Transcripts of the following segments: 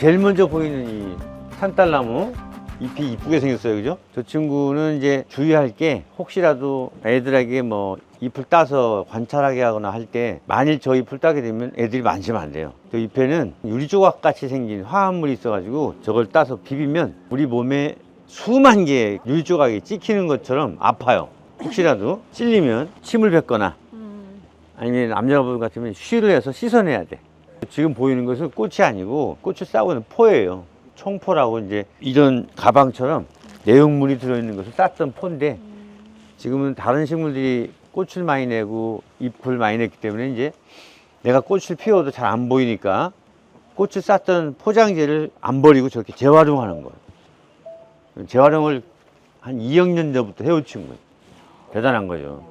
제일 먼저 보이는 이 산딸나무 잎이 이쁘게 생겼어요, 그죠? 저 친구는 이제 주의할 게 혹시라도 애들에게 뭐 잎을 따서 관찰하게 하거나 할 때 만일 저 잎을 따게 되면 애들이 만지면 안 돼요. 저 잎에는 유리조각 같이 생긴 화합물이 있어 가지고 저걸 따서 비비면 우리 몸에 수만 개의 유리조각이 찍히는 것처럼 아파요. 혹시라도 찔리면 침을 뱉거나 아니면 남자분 같으면 쉬를 해서 씻어내야 돼. 지금 보이는 것은 꽃이 아니고 꽃을 싸고 있는 포예요. 총포라고 이제 이런 가방처럼 내용물이 들어있는 것을 쌌던 포인데 지금은 다른 식물들이 꽃을 많이 내고 잎을 많이 냈기 때문에 이제 내가 꽃을 피워도 잘 안 보이니까 꽃을 쌌던 포장재를 안 버리고 저렇게 재활용하는 거예요. 재활용을 한 2억 년 전부터 해오친 거예요. 대단한 거죠.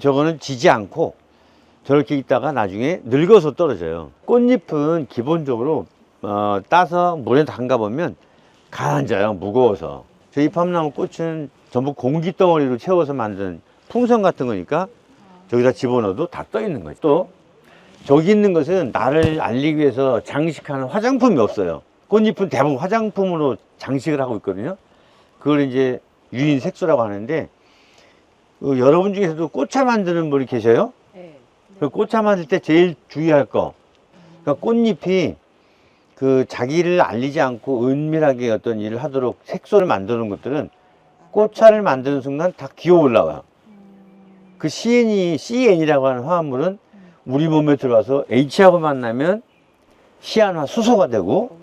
저거는 지지 않고 저렇게 있다가 나중에 늙어서 떨어져요. 꽃잎은 기본적으로 어, 따서 물에 담가 보면 가라앉아요. 무거워서. 저 잎함나무 꽃은 전부 공기 덩어리로 채워서 만든 풍선 같은 거니까 저기다 집어넣어도 다 떠 있는 거죠. 또 저기 있는 것은 나를 알리기 위해서 장식하는 화장품이 없어요. 꽃잎은 대부분 화장품으로 장식을 하고 있거든요. 그걸 이제 유인 색소라고 하는데 어, 여러분 중에서도 꽃차 만드는 분이 계셔요? 네. 그 꽃차 만들 때 제일 주의할 거. 그러니까 꽃잎이 그 자기를 알리지 않고 은밀하게 어떤 일을 하도록 색소를 만드는 것들은 꽃차를 만드는 순간 다 기어 올라와요. 그 CN이, CN이라고 하는 화합물은 우리 몸에 들어와서 H하고 만나면 시안화 수소가 되고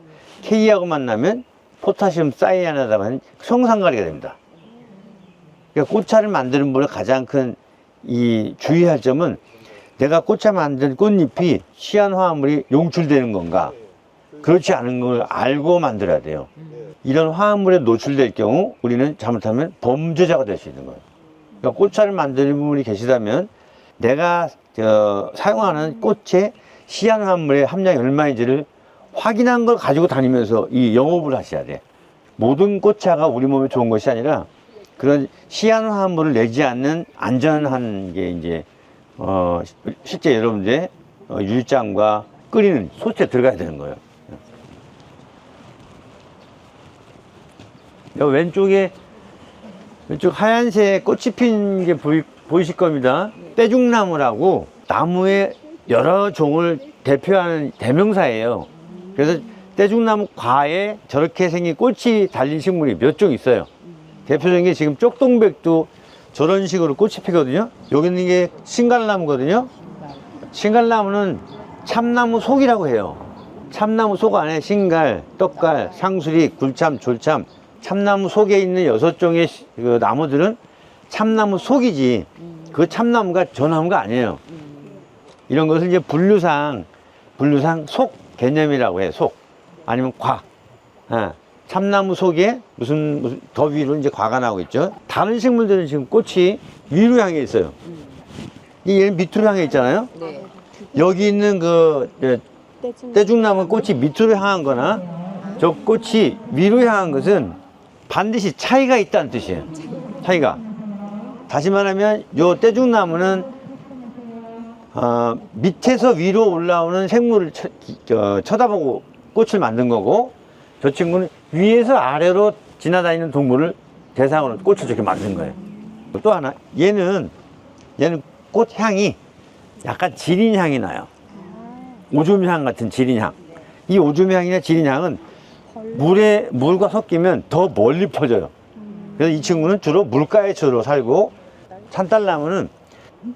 K하고 만나면 포타슘 사이아나다고 성상가리가 됩니다. 그러니까 꽃차를 만드는 분의 가장 큰 이 주의할 점은 내가 꽃차 만든 꽃잎이 시안화합물이 용출되는 건가 그렇지 않은 걸 알고 만들어야 돼요. 이런 화합물에 노출될 경우 우리는 잘못하면 범죄자가 될 수 있는 거예요. 그러니까 꽃차를 만드는 분이 계시다면 내가 저, 사용하는 꽃의 시안화합물의 함량이 얼마인지를 확인한 걸 가지고 다니면서 이 영업을 하셔야 돼. 모든 꽃차가 우리 몸에 좋은 것이 아니라 그런 시안화합물을 내지 않는 안전한 게 이제 어, 시- 실제 여러분들의 어, 유리장과 끓이는 소스에 들어가야 되는 거예요. 여기 왼쪽에 왼쪽 하얀색 꽃이 핀게 보이, 보이실 겁니다. 떼죽나무라고 나무의 여러 종을 대표하는 대명사예요. 그래서 떼죽나무 과에 저렇게 생긴 꽃이 달린 식물이 몇 종 있어요. 대표적인 게 지금 쪽동백도 저런 식으로 꽃이 피거든요. 여기 있는 게 신갈나무거든요. 신갈나무는 참나무 속이라고 해요. 참나무 속 안에 신갈, 떡갈, 상수리, 굴참, 졸참, 참나무 속에 있는 여섯 종의 시- 그 나무들은 참나무 속이지. 그 참나무가 저 나무가 아니에요. 이런 것을 이제 분류상, 분류상 속 개념이라고 해, 속. 아니면 과. 아, 참나무 속에 무슨, 무슨 더 위로 이제 과가 나오고 있죠. 다른 식물들은 지금 꽃이 위로 향해 있어요. 이 얘는 밑으로 향해 있잖아요. 네. 여기 있는 그 예, 떼죽나무 꽃이 밑으로 향한 거나 저 꽃이 위로 향한 것은 반드시 차이가 있다는 뜻이에요. 차이가. 다시 말하면 요 떼죽나무는 어, 밑에서 위로 올라오는 생물을 쳐, 저, 쳐다보고 꽃을 만든 거고 저 친구는 위에서 아래로 지나다니는 동물을 대상으로 꽃을 저렇게 만든 거예요. 또 하나 얘는 얘는 꽃 향이 약간 지린 향이 나요. 오줌 향 같은 지린 향. 이 오줌 향이나 지린 향은 물에 물과 섞이면 더 멀리 퍼져요. 그래서 이 친구는 주로 물가에 주로 살고 산딸나무는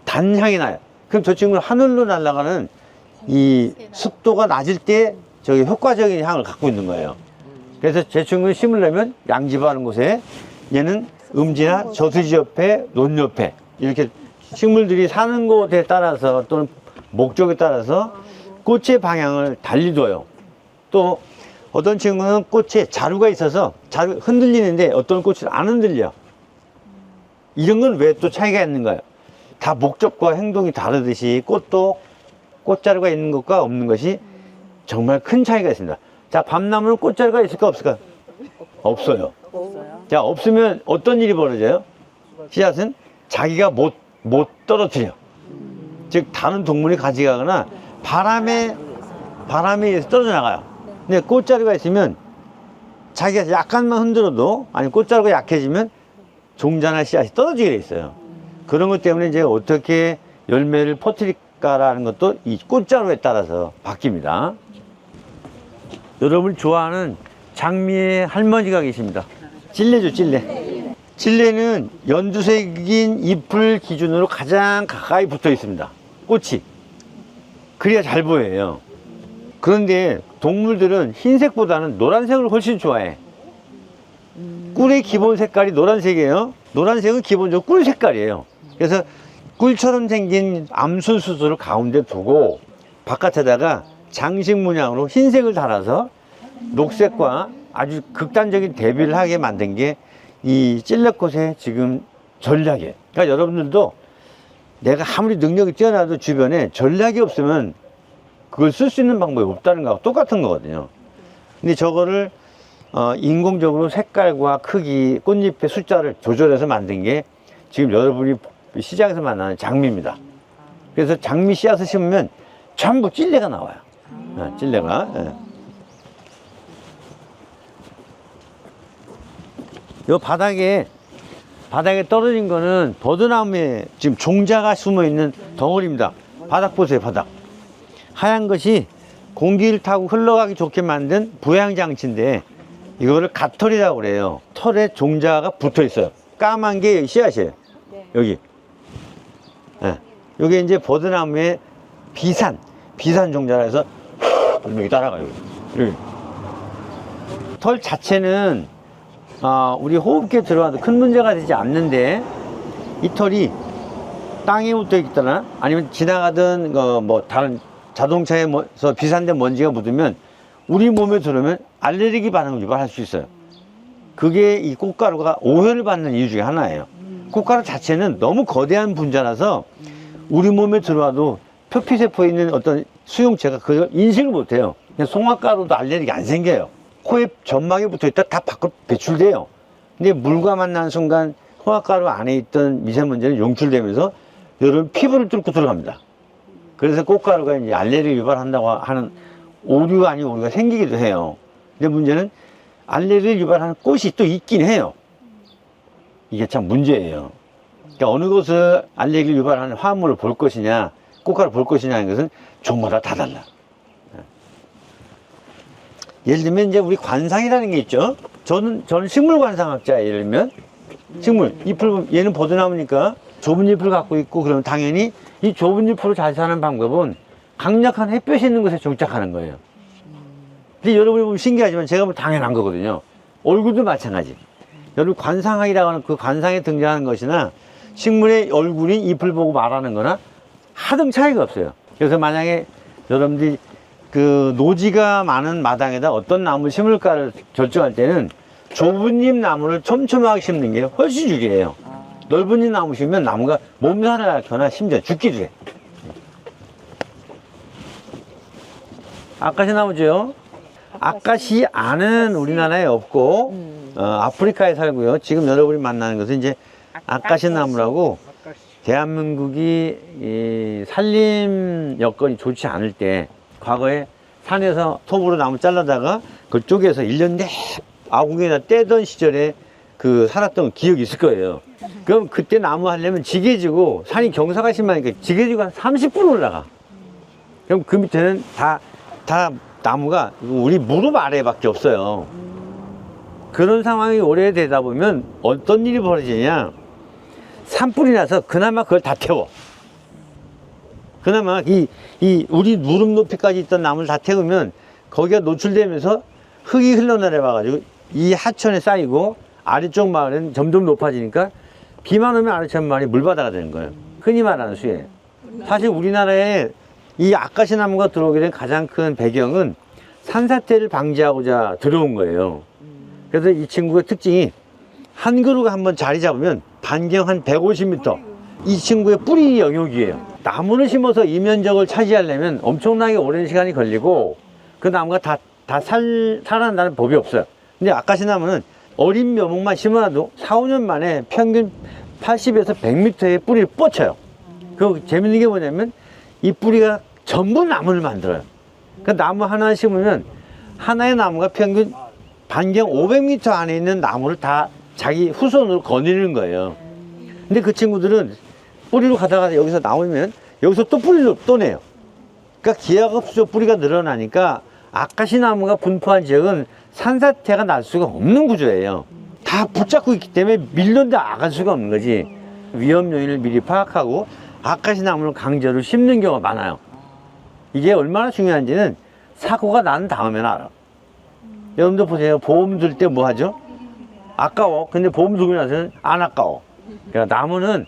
단향이 나요. 그럼 저 친구는 하늘로 날아가는 이 습도가 낮을 때 저기 효과적인 향을 갖고 있는 거예요. 그래서 제 친구는 심으려면 양지바하는 곳에 얘는 음지나 저수지 옆에 논 옆에 이렇게 식물들이 사는 곳에 따라서 또는 목적에 따라서 꽃의 방향을 달리 둬요. 또 어떤 친구는 꽃에 자루가 있어서 자루 흔들리는데 어떤 꽃은 안 흔들려. 이런 건 왜 또 차이가 있는가요? 다 목적과 행동이 다르듯이 꽃도 꽃자루가 있는 것과 없는 것이 정말 큰 차이가 있습니다. 자, 밤나무는 꽃자루가 있을까 없을까? 없어요. 없어요. 자, 없으면 어떤 일이 벌어져요? 씨앗은 자기가 못, 못 떨어뜨려. 즉, 다른 동물이 가져가거나 바람에, 바람에 의해서 떨어져 나가요. 근데 꽃자루가 있으면 자기가 약간만 흔들어도 아니 꽃자루가 약해지면 종자나 씨앗이 떨어지게 돼 있어요. 그런 것 때문에 이제 어떻게 열매를 퍼뜨릴까라는 것도 이 꽃자루에 따라서 바뀝니다. 여러분 좋아하는 장미의 할머니가 계십니다. 찔레죠, 찔레. 찔레는 연두색인 잎을 기준으로 가장 가까이 붙어 있습니다. 꽃이. 그래야 잘 보여요. 그런데 동물들은 흰색보다는 노란색을 훨씬 좋아해. 꿀의 기본 색깔이 노란색이에요. 노란색은 기본적으로 꿀 색깔이에요. 그래서 꿀처럼 생긴 암순수수를 가운데 두고 바깥에다가 장식 문양으로 흰색을 달아서 녹색과 아주 극단적인 대비를 하게 만든 게 이 찔레꽃의 지금 전략이에요. 그러니까 여러분들도 내가 아무리 능력이 뛰어나도 주변에 전략이 없으면 그걸 쓸 수 있는 방법이 없다는 거하고 똑같은 거거든요. 근데 저거를 어, 인공적으로 색깔과 크기, 꽃잎의 숫자를 조절해서 만든 게 지금 여러분이 시장에서 만나는 장미입니다. 그래서 장미 씨앗을 심으면 전부 찔레가 나와요. 어, 찔레가. 예. 요 바닥에 바닥에 떨어진 거는 버드나무에 지금 종자가 숨어 있는 덩어리입니다. 바닥 보세요, 바닥. 하얀 것이 공기를 타고 흘러가기 좋게 만든 부양 장치인데 이거를 갓털이라고 그래요. 털에 종자가 붙어 있어요. 까만 게 씨앗이에요. 여기. 예. 요게 이제 버드나무의 비산, 비산 종자라 해서 여기 따라가요. 여기. 털 자체는 아, 우리 호흡기에 들어와도 큰 문제가 되지 않는데 이 털이 땅에 묻어 있거나 아니면 지나가던 어, 뭐 다른 자동차에서 비산된 먼지가 묻으면 우리 몸에 들어오면 알레르기 반응을 유발할 수 있어요. 그게 이 꽃가루가 오해를 받는 이유 중에 하나예요. 꽃가루 자체는 너무 거대한 분자라서 우리 몸에 들어와도 표피세포에 있는 어떤 수용체가 그걸 인식을 못해요. 송화가루도 알레르기 안 생겨요. 코에 점막에 붙어 있다 다 밖으로 배출돼요. 근데 물과 만나는 순간 홍합가루 안에 있던 미세먼지는 용출되면서 여러분 피부를 뚫고 들어갑니다. 그래서 꽃가루가 이제 알레르기 유발한다고 하는 오류 아닌 오류가 생기기도 해요. 근데 문제는 알레르기 유발하는 꽃이 또 있긴 해요. 이게 참 문제예요. 그러니까 어느 곳을 알레르기 유발하는 화합물을 볼 것이냐, 꽃가루 볼 것이냐 하는 것은 종마다 다 달라. 예를 들면 이제 우리 관상이라는 게 있죠. 저는 저는 식물 관상학자 예를 들면 식물 잎을 얘는 버드나무니까 좁은 잎을 갖고 있고 그러면 당연히 이 좁은 잎으로 잘 사는 방법은 강력한 햇볕이 있는 곳에 정착하는 거예요. 근데 여러분이 보면 신기하지만 제가 보면 당연한 거거든요. 얼굴도 마찬가지. 여러분 관상학이라고 하는 그 관상에 등장하는 것이나 식물의 얼굴이 잎을 보고 말하는 거나 하등 차이가 없어요. 그래서 만약에 여러분들이 그 노지가 많은 마당에다 어떤 나무를 심을까를 결정할 때는 좁은 잎 나무를 촘촘하게 심는 게 훨씬 유리해요. 넓은 잎 나무 심으면 나무가 몸살을 앓거나 심지어 죽기도 해. 아카시 나무죠. 아카시 안은 우리나라에 없고 어, 아프리카에 살고요. 지금 여러분이 만나는 것은 이제 아카시 나무라고 대한민국이 이 산림 여건이 좋지 않을 때 과거에 산에서 톱으로 나무 잘라다가 그쪽에서 일년 내 아궁에다 떼던 시절에 그 살았던 기억이 있을 거예요. 그럼 그때 나무 하려면 지게지고 산이 경사가 심하니까 지게지고 한 30분 올라가. 그럼 그 밑에는 다, 다 나무가 우리 무릎 아래밖에 없어요. 그런 상황이 오래되다 보면 어떤 일이 벌어지냐. 산불이 나서 그나마 그걸 다 태워. 그나마 이, 이 우리 무릎 높이까지 있던 나무를 다 태우면 거기가 노출되면서 흙이 흘러내려와가지고 이 하천에 쌓이고 아래쪽 마을은 점점 높아지니까 비만 오면 아래쪽 마을이 물바다가 되는 거예요. 흔히 말하는 수해. 사실 우리나라에 이 아카시 나무가 들어오게 된 가장 큰 배경은 산사태를 방지하고자 들어온 거예요. 그래서 이 친구의 특징이 한 그루가 한번 자리 잡으면 반경 한 150m. 이 친구의 뿌리 영역이에요. 나무를 심어서 이 면적을 차지하려면 엄청나게 오랜 시간이 걸리고 그 나무가 다, 다 살, 살아난다는 법이 없어요. 근데 아카시 나무는 어린 묘목만 심어놔도 4, 5년 만에 평균 80에서 100m의 뿌리를 뻗쳐요. 그 재밌는 게 뭐냐면 이 뿌리가 전부 나무를 만들어요. 그 나무 하나 심으면 하나의 나무가 평균 반경 500m 안에 있는 나무를 다 자기 후손으로 거느리는 거예요. 근데 그 친구들은 뿌리로 가다가 여기서 나오면 여기서 또 뿌리로 또 내요. 그러니까 기하급수로 뿌리가 늘어나니까 아카시 나무가 분포한 지역은 산사태가 날 수가 없는 구조예요. 다 붙잡고 있기 때문에 밀려도 나갈 수가 없는 거지. 위험 요인을 미리 파악하고 아카시 나무를 강제로 심는 경우가 많아요. 이게 얼마나 중요한지는 사고가 난 다음에 알아. 여러분들 보세요. 보험 들 때 뭐 하죠? 아까워. 근데 보험 들고 나서는 안 아까워. 그러니까 나무는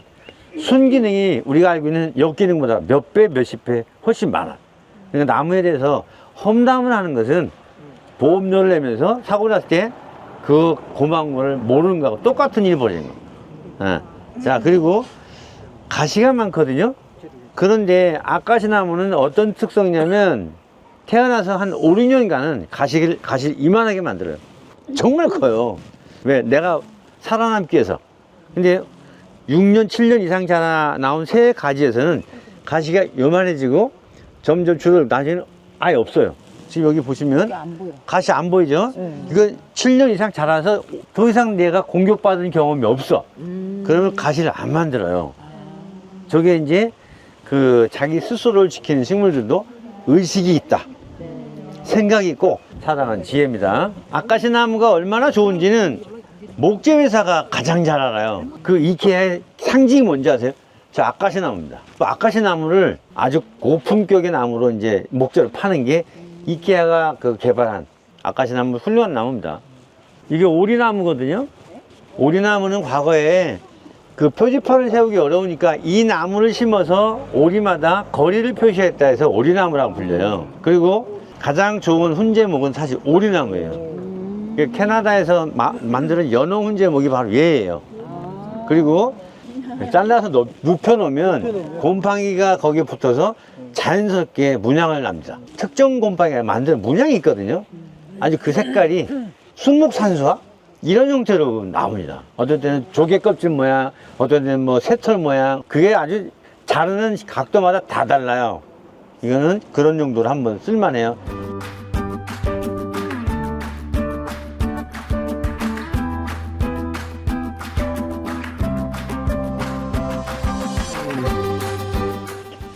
순기능이 우리가 알고 있는 역기능보다 몇 배, 몇십 배 훨씬 많아. 그러니까 나무에 대해서 험담을 하는 것은 보험료를 내면서 사고 났을 때 그 고마운 거를 모르는 거하고 똑같은 일 벌이는 거. 어. 자, 그리고 가시가 많거든요. 그런데 아까시 나무는 어떤 특성이냐면 태어나서 한 5, 6년간은 가시를, 가시를 이만하게 만들어요. 정말 커요. 왜? 내가 살아남기 위해서. 근데 6년, 7년 이상 자라 나온 새 가지에서는 가시가 요만해지고 점점 줄어 나중에는 아예 없어요. 지금 여기 보시면 안 보여. 가시 안 보이죠? 네. 이건 7년 이상 자라서 더 이상 내가 공격받은 경험이 없어. 음. 그러면 가시를 안 만들어요. 저게 이제 그 자기 스스로를 지키는 식물들도 의식이 있다. 생각이 있고 살아가는 지혜입니다. 아카시 나무가 얼마나 좋은지는 목재 회사가 가장 잘 알아요. 그 이케아의 상징이 뭔지 아세요? 저 아카시 나무입니다. 그 아카시 나무를 아주 고품격의 나무로 이제 목재로 파는 게 이케아가 그 개발한 아카시 나무 훌륭한 나무입니다. 이게 오리나무거든요. 오리나무는 과거에 그 표지판을 세우기 어려우니까 이 나무를 심어서 오리마다 거리를 표시했다 해서 오리나무라고 불려요. 그리고 가장 좋은 훈제목은 사실 오리나무예요. 그 캐나다에서 마- 만드는 연홍 훈제목이 바로 얘예요. 그리고 잘라서 눕- 눕혀놓으면 곰팡이가 거기에 붙어서 자연스럽게 문양을 납니다. 특정 곰팡이가 만드는 문양이 있거든요. 아주 그 색깔이 순목산수화 이런 형태로 나옵니다. 어떤 때는 조개 껍질 모양, 어떤 때는 뭐 새털 모양. 그게 아주 자르는 각도마다 다 달라요. 이거는 그런 용도로 한번 쓸만해요.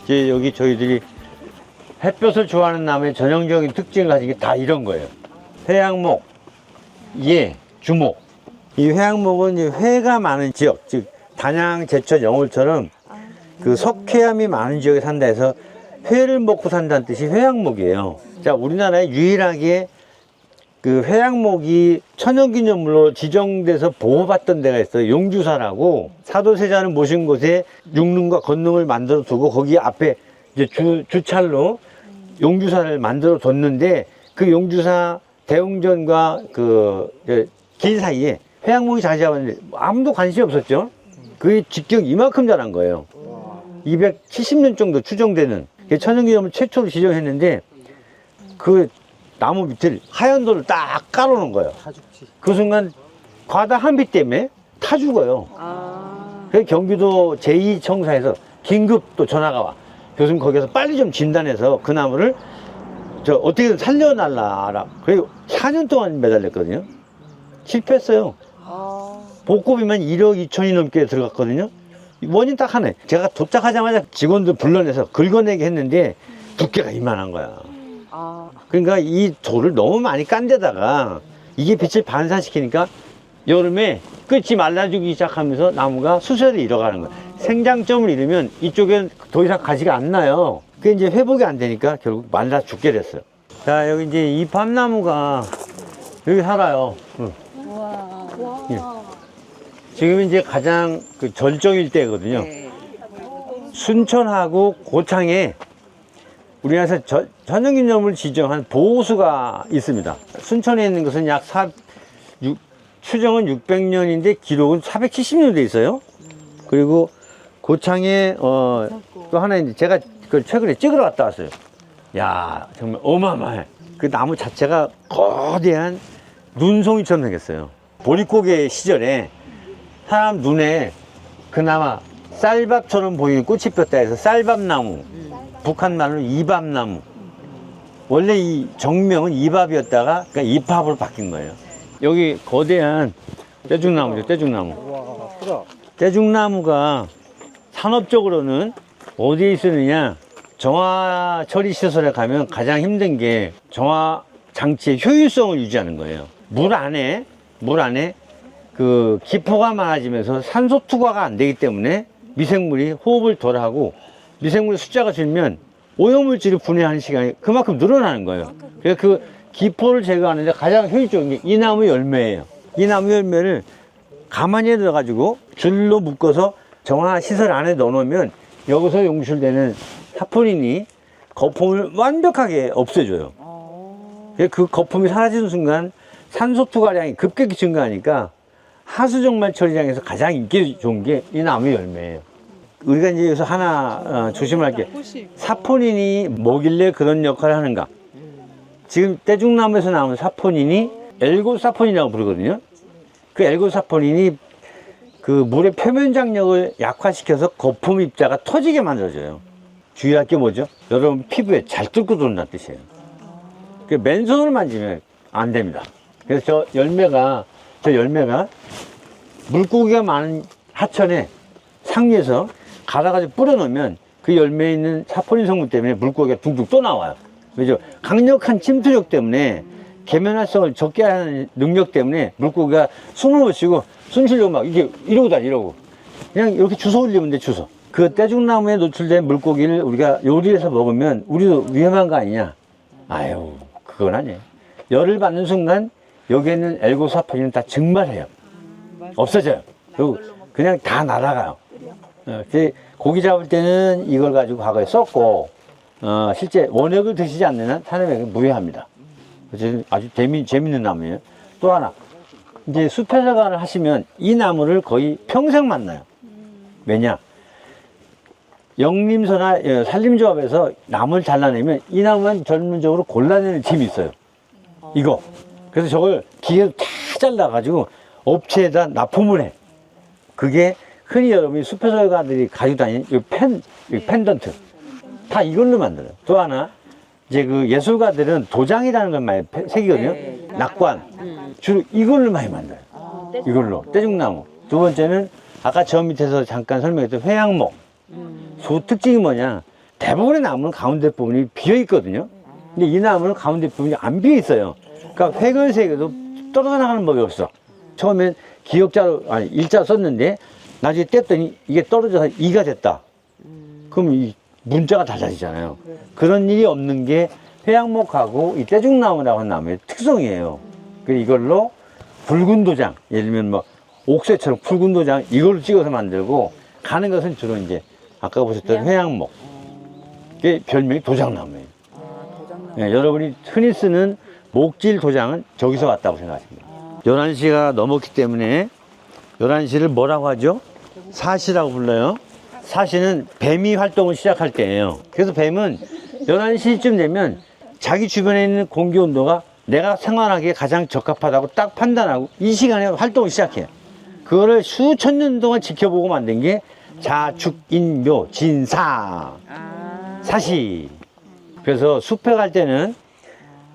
이제 여기 저희들이 햇볕을 좋아하는 나무의 전형적인 특징을 가진 게 다 이런 거예요. 회양목, 예, 주목. 이 회양목은 회가 많은 지역, 즉 단양, 제천, 영월처럼 그 석회암이 많은 지역에 산다 해서 회를 먹고 산다는 뜻이 회양목이에요. 자, 우리나라에 유일하게 그 회양목이 천연기념물로 지정돼서 보호받던 데가 있어요. 용주사라고 사도세자를 모신 곳에 육릉과 건능을 만들어 두고 거기 앞에 이제 주, 주찰로 용주사를 만들어 뒀는데 그 용주사 대웅전과 그 길 사이에 회양목이 자리 잡았는데 아무도 관심이 없었죠. 그게 직경 이만큼 자란 거예요. 270년 정도 추정되는 천연기념물 최초로 지정했는데 그 나무 밑을 하얀 돌을 딱 깔아놓은 거예요. 그 순간 과다 한비 때문에 타 죽어요. 아. 그래서 경기도 제2청사에서 긴급 또 전화가 와. 교수님 거기서 빨리 좀 진단해서 그 나무를 저 어떻게든 살려달라. 그리고 4년 동안 매달렸거든요. 실패했어요. 아. 복급이면 1억 2천이 넘게 들어갔거든요. 원인 딱 하나. 제가 도착하자마자 직원들 불러내서 긁어내게 했는데 두께가 이만한 거야. 아. 그러니까 이 돌을 너무 많이 깐 데다가 이게 빛을 반사시키니까 여름에 끝이 말라주기 시작하면서 나무가 수세를 잃어가는 거예요. 생장점을 잃으면 이쪽엔 더 이상 가지가 안 나요. 그게 이제 회복이 안 되니까 결국 말라 죽게 됐어요. 자, 여기 이제 이 밤나무가 여기 살아요. 응. 와. 와. 예. 지금 이제 가장 그 절정일 때거든요. 네. 순천하고 고창에 우리나라에서 저- 전형기념물 지정한 보호수가 있습니다. 순천에 있는 것은 약 4, 육- 추정은 600년인데 기록은 470년 돼 있어요. 그리고 고창에 어, 또 하나 있는데 제가 그 최근에 찍으러 갔다 왔어요. 야 정말 어마어마해. 그 나무 자체가 거대한 눈송이처럼 생겼어요. 보릿고개 시절에 사람 눈에 그나마 쌀밥처럼 보이는 꽃이 폈다 해서 쌀밥나무, 북한 말로 이밥나무 원래 이 정명은 이밥이었다가 그러니까 이팝으로 바뀐 거예요. 여기 거대한 떼죽나무죠, 떼죽나무. 떼죽나무가 산업적으로는 어디에 있으느냐? 정화 처리 시설에 가면 가장 힘든 게 정화 장치의 효율성을 유지하는 거예요. 물 안에 물 안에 그 기포가 많아지면서 산소 투과가 안 되기 때문에 미생물이 호흡을 덜 하고 미생물 숫자가 줄면 오염물질을 분해하는 시간이 그만큼 늘어나는 거예요. 그래서 그 기포를 제거하는데 가장 효율적인 게 이 나무 열매예요. 이 나무 열매를 가만히 넣어가지고 줄로 묶어서 정화 시설 안에 넣어놓으면 여기서 용출되는 사포닌이 거품을 완벽하게 없애줘요. 그래서 그 거품이 사라지는 순간 산소 투과량이 급격히 증가하니까 하수정말 처리장에서 가장 인기 좋은 게 이 나무 열매예요. 우리가 이제 여기서 하나 어, 조심할 게 사포닌이 뭐길래 그런 역할을 하는가? 지금 떼죽나무에서 나오는 사포닌이 엘고사포닌이라고 부르거든요. 그 엘고사포닌이 그 물의 표면 장력을 약화시켜서 거품 입자가 터지게 만들어줘요. 주의할 게 뭐죠? 여러분 피부에 잘 뚫고 들어온다는 뜻이에요. 그 맨손으로 만지면 안 됩니다. 그래서 저 열매가 저 열매가 물고기가 많은 하천에 상류에서 갈아가지고 뿌려놓으면 그 열매에 있는 사포닌 성분 때문에 물고기가 둥둥 또 나와요. 그죠? 강력한 침투력 때문에 계면활성을 적게 하는 능력 때문에 물고기가 숨을 못 쉬고 숨 쉬려고 막 이게 이러고 다니 이러고 그냥 이렇게 주워 올리면 돼 주워. 그 떼죽나무에 노출된 물고기를 우리가 요리해서 먹으면 우리도 위험한 거 아니냐? 아유 그건 아니에요. 열을 받는 순간 여기에 있는 엘고사포닌은 다 증발해요. 없어져요. 그리고 그냥 다 날아가요. 어, 그 고기 잡을 때는 이걸 가지고 과거에 썼고, 어, 실제 원액을 드시지 않는 한 산염액은 무해합니다. 그래서 아주 재미, 재밌는 나무예요. 또 하나, 이제 숲에서간을 하시면 이 나무를 거의 평생 만나요. 왜냐? 영림소나 어, 산림조합에서 나무를 잘라내면 이 나무만 전문적으로 골라내는 팀이 있어요. 이거. 그래서 저걸 기계로 다 잘라가지고 업체에다 납품을 해. 그게 흔히 여러분이 숲에서가들이 가지고 다니는 이 펜, 이 펜던트. 다 이걸로 만들어요. 또 하나, 이제 그 예술가들은 도장이라는 걸 많이 패- 새기거든요. 낙관. 주로 이걸로 많이 만들어요. 이걸로. 떼죽나무. 두 번째는 아까 저 밑에서 잠깐 설명했던 회양목. 소 특징이 뭐냐. 대부분의 나무는 가운데 부분이 비어 있거든요. 근데 이 나무는 가운데 부분이 안 비어 있어요. 그러니까 세게도 떨어져 나가는 법이 없어. 처음엔 기역자로, 아니, 일자 썼는데 나중에 뗐더니 이게 떨어져서 이가 됐다. 그럼 이 문자가 달라지잖아요. 그런 일이 없는 게 회양목하고 이 떼죽나무라고 하는 나무의 특성이에요. 그래서 이걸로 붉은 도장, 예를 들면 뭐 옥새처럼 붉은 도장 이걸로 찍어서 만들고 가는 것은 주로 이제 아까 보셨던 회양목. 그게 별명이 도장나무예요. 예, 여러분이 흔히 쓰는 목질 도장은 저기서 왔다고 돼요. 11시가 넘었기 때문에 11시를 뭐라고 하죠? 사시라고 불러요. 사시는 뱀이 활동을 시작할 때예요. 그래서 뱀은 11시쯤 되면 자기 주변에 있는 공기 온도가 내가 생활하기에 가장 적합하다고 딱 판단하고 이 시간에 활동을 시작해요. 그거를 수천 년 동안 지켜보고 만든 게 자축인묘 진사 사시. 그래서 숲에 갈 때는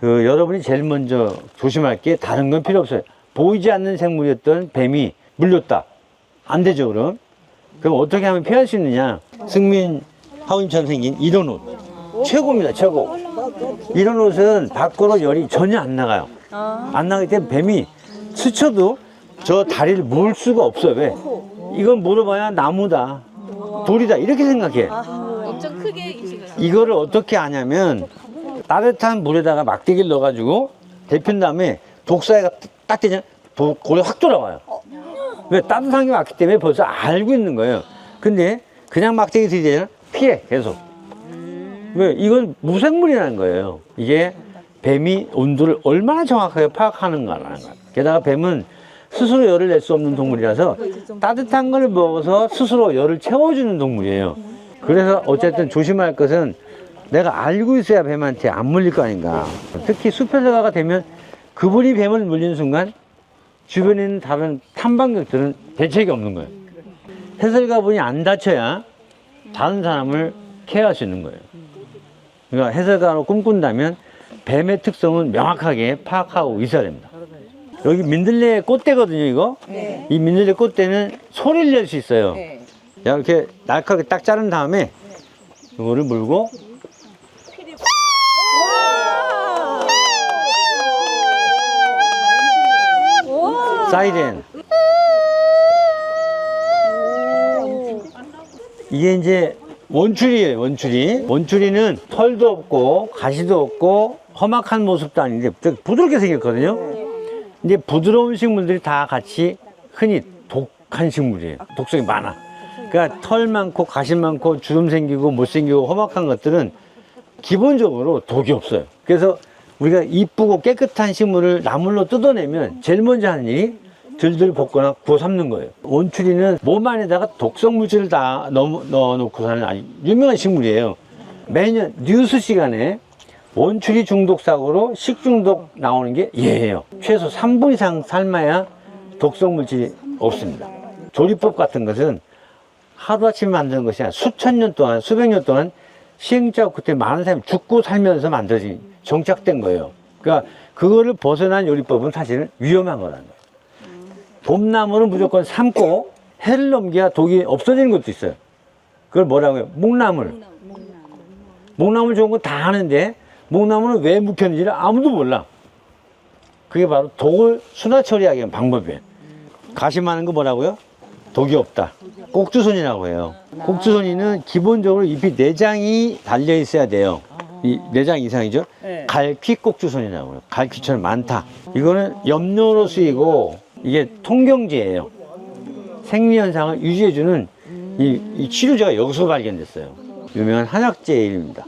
그 여러분이 제일 먼저 조심할 게 다른 건 필요 없어요. 보이지 않는 생물이었던 뱀이 물렸다. 안 되죠, 그럼? 그럼 어떻게 하면 피할 수 있느냐? 승민 하우님처럼 생긴 이런 옷. 최고입니다, 최고. 이런 옷은 밖으로 열이 전혀 안 나가요. 안 나가기 때문에 뱀이 스쳐도 저 다리를 물 수가 없어요. 왜? 이건 물어봐야 나무다. 돌이다. 이렇게 생각해. 엄청 크게 인식을 이거를 어떻게 하냐면 따뜻한 물에다가 막대기를 넣어가지고 데핀 다음에 독사가 딱 되냐 도, 골이 확 돌아와요. 왜 따뜻한 게 왔기 때문에 벌써 알고 있는 거예요. 근데 그냥 막대기 들이대면 피해 계속. 왜 이건 무생물이라는 거예요. 이게 뱀이 온도를 얼마나 정확하게 파악하는가라는 거예요. 게다가 뱀은 스스로 열을 낼 수 없는 동물이라서 따뜻한 걸 먹어서 스스로 열을 채워주는 동물이에요. 그래서 어쨌든 조심할 것은 내가 알고 있어야 뱀한테 안 물릴 거 아닌가. 특히 숲에서가가 되면 그분이 뱀을 물리는 순간 주변에 있는 다른 탐방객들은 대책이 없는 거예요. 해설가분이 안 다쳐야 다른 사람을 케어할 수 있는 거예요. 그러니까 해설가로 꿈꾼다면 뱀의 특성은 명확하게 파악하고 있어야 됩니다. 여기 민들레 꽃대거든요, 이거. 이 민들레 꽃대는 소리를 낼 수 있어요. 자, 이렇게 날카롭게 딱 자른 다음에 이거를 물고 사이렌. 이게 이제 원추리예요, 원추리. 원추리는 털도 없고 가시도 없고 험악한 모습도 아닌데 되게 부드럽게 생겼거든요. 이제 부드러운 식물들이 다 같이 흔히 독한 식물이에요. 독성이 많아. 그러니까 털 많고 가시 많고 주름 생기고 못 생기고 험악한 것들은 기본적으로 독이 없어요. 그래서 우리가 이쁘고 깨끗한 식물을 나물로 뜯어내면 제일 먼저 하는 일이 들들 볶거나 구워 삶는 거예요. 원추리는 몸 안에다가 독성 물질을 다 넣어, 넣어놓고 사는 아주 유명한 식물이에요. 매년 뉴스 시간에 원추리 중독 사고로 식중독 나오는 게 예예요. 최소 3분 이상 삶아야 독성 물질이 없습니다. 조리법 같은 것은 하루아침에 만드는 것이 아니라 수천 년 동안, 수백 년 동안 시행착오 그때 많은 사람이 죽고 살면서 만들어진, 정착된 거예요. 그러니까 그거를 벗어난 요리법은 사실은 위험한 거라는 거예요. 봄나무는 무조건 삶고 해를 넘겨야 독이 없어지는 것도 있어요. 그걸 뭐라고 해요? 묵나물. 묵나물 좋은 거다 하는데 묵나물은 왜 묵혔는지를 아무도 몰라. 그게 바로 독을 순화 처리하기 위한 방법이에요. 가시 많은 거 뭐라고요? 독이 없다. 꼭주손이라고 해요. 꼭주손이는 기본적으로 잎이 내장이 달려 있어야 돼요. 이 내장 이상이죠? 갈퀴 꼭주손이라고 해요. 갈퀴처럼 많다. 이거는 염료로 쓰이고 이게 통경제예요. 생리 현상을 유지해주는 이, 이 치료제가 여기서 발견됐어요. 유명한 한약재의 이름입니다.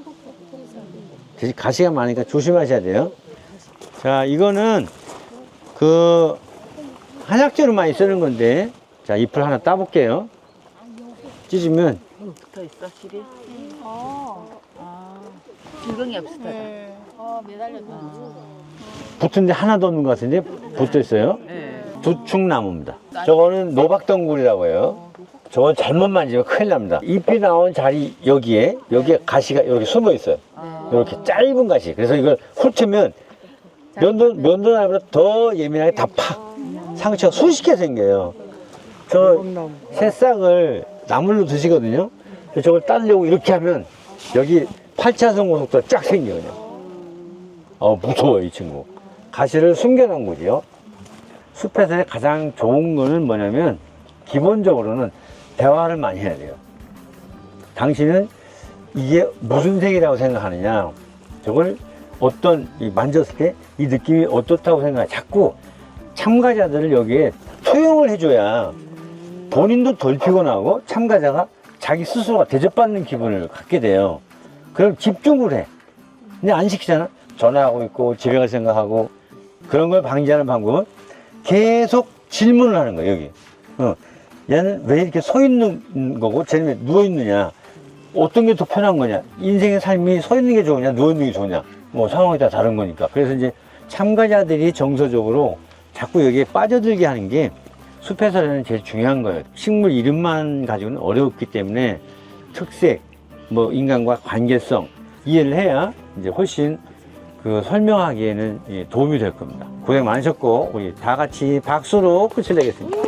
대신 가시가 많으니까 조심하셔야 돼요. 자, 이거는 그 한약재로 많이 쓰는 건데, 자, 잎을 하나 따볼게요. 찢으면 붙어 있어 실이? 질병이 없었다. 어, 매달려서. 붙은 데 하나도 없는 것 같은데 붙어 있어요. 네. 두충나무입니다. 저거는 노박덩굴이라고 해요. 저건 잘못 만지면 큰일 납니다. 잎이 나온 자리 여기에 여기에 가시가 여기 숨어 있어요. 이렇게 짧은 가시. 그래서 이걸 훑으면 면도 면도 나보다 더 예민하게 다팍 상처가 수십 개 생겨요. 저 새싹을 나물로 드시거든요. 저걸 따려고 이렇게 하면 여기 8차선 고속도로 쫙 생겨요. 그냥. 어 무서워 이 친구. 가시를 숨겨놓은 거지요. 숲에서의 가장 좋은 거는 뭐냐면 기본적으로는 대화를 많이 해야 돼요. 당신은 이게 무슨 색이라고 생각하느냐? 저걸 어떤 이 만졌을 때 이 느낌이 어떻다고 생각해? 자꾸 참가자들을 여기에 투영을 해줘야 본인도 덜 피곤하고 참가자가 자기 스스로가 대접받는 기분을 갖게 돼요. 그럼 집중을 해. 근데 안 시키잖아? 전화하고 있고 집에 갈 생각하고 그런 걸 방지하는 방법은 계속 질문을 하는 거예요, 여기. 어, 얘는 왜 이렇게 서 있는 거고, 쟤는 왜 누워 있느냐? 어떤 게 더 편한 거냐? 인생의 삶이 서 있는 게 좋으냐, 누워 있는 게 좋으냐? 뭐 상황이 다 다른 거니까. 그래서 이제 참가자들이 정서적으로 자꾸 여기에 빠져들게 하는 게 숲에서는 제일 중요한 거예요. 식물 이름만 가지고는 어렵기 때문에 특색, 뭐 인간과 관계성 이해를 해야 이제 훨씬 그 설명하기에는 예, 도움이 될 겁니다. 고생 많으셨고 우리 다 같이 박수로 끝을 내겠습니다.